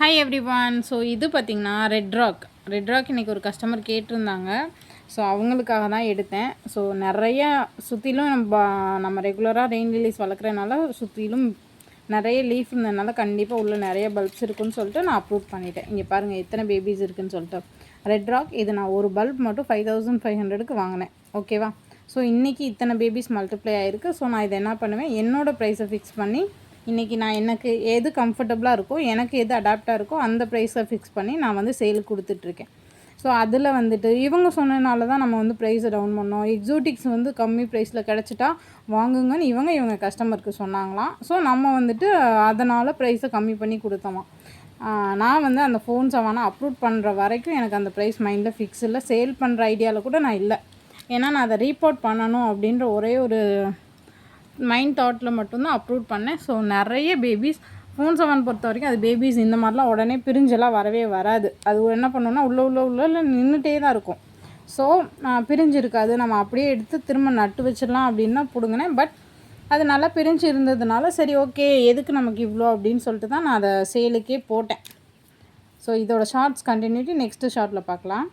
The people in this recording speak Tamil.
ஹாய் எவ்ரி ஒன் ஸோ இது பார்த்திங்கன்னா ரெட் ராக் ரெட் ராக் இன்றைக்கி ஒரு கஸ்டமர் கேட்டிருந்தாங்க. ஸோ அவங்களுக்காக தான் எடுத்தேன். ஸோ நிறைய சுற்றிலும் நம்ம நம்ம ரெகுலராக ரெயின் லிலீஸ் வளர்க்குறதுனால சுற்றிலும் நிறைய லீஃப் இருந்ததுனால கண்டிப்பாக உள்ளே நிறைய பல்ப்ஸ் இருக்குன்னு சொல்லிட்டு நான் அப்ரூவ் பண்ணிட்டேன். இங்கே பாருங்கள் எத்தனை பேபிஸ் இருக்குன்னு சொல்லிட்டு. ரெட் ராக் இது நான் ஒரு பல்ப் மட்டும் ஃபைவ் தௌசண்ட் ஃபைவ் ஹண்ட்ரடுக்கு வாங்கினேன். ஓகேவா ஸோ இன்றைக்கி இத்தனை பேபிஸ் மல்டிப்ளை ஆகிருக்கு ஸோ நான் இதை என்ன பண்ணுவேன்? என்னோடய ப்ரைஸை ஃபிக்ஸ் பண்ணி இன்றைக்கி நான் எனக்கு எது கம்ஃபர்டபுளாக இருக்கோ எனக்கு எது அடாப்டாக இருக்கோ அந்த ப்ரைஸை ஃபிக்ஸ் பண்ணி நான் வந்து சேலுக்கு கொடுத்துட்ருக்கேன். ஸோ அதில் வந்துட்டு இவங்க சொன்னதுனால தான் நம்ம வந்து ப்ரைஸை டவுன் பண்ணோம். எக்ஸோட்டிக்ஸ் வந்து கம்மி ப்ரைஸில் கிடச்சிட்டா வாங்குங்கன்னு இவங்க இவங்க கஸ்டமருக்கு சொன்னாங்களாம். ஸோ நம்ம வந்துட்டு அதனால் ப்ரைஸை கம்மி பண்ணி கொடுத்தோமா நான் வந்து அந்த ஃபோன்ஸை வேணால் அப்ரூவ் பண்ணுற வரைக்கும் எனக்கு அந்த ப்ரைஸ் மைண்டில் ஃபிக்ஸ் இல்லை. சேல் பண்ணுற ஐடியாவில் கூட நான் இல்லை. ஏன்னா நான் அதை ரீபோர்ட் பண்ணணும் அப்படின்ற ஒரே ஒரு மைண்ட் தாட்டில் மட்டும்தான் அப்ரூவ் பண்ணேன். ஸோ நிறைய பேபிஸ் ஃபோன் செவன் பொறுத்த வரைக்கும் அது பேபிஸ் இந்த மாதிரிலாம் உடனே பிரிஞ்செல்லாம் வரவே வராது. அது என்ன பண்ணோன்னா உள்ள உள்ள உள்ள நின்றுட்டே தான் இருக்கும். ஸோ பிரிஞ்சு இருக்காது நம்ம அப்படியே எடுத்து திரும்ப நட்டு வச்சிடலாம் அப்படின்னா பிடுங்கினேன். பட் அது நல்லா பிரிஞ்சு இருந்ததுனால சரி ஓகே எதுக்கு நமக்கு இவ்வளோ அப்படின்னு சொல்லிட்டு தான் நான் அதை சேலுக்கே போட்டேன். ஸோ இதோட ஷார்ட்ஸ் கண்டினியூட்டி நெக்ஸ்ட்டு ஷார்ட்டில் பார்க்கலாம்.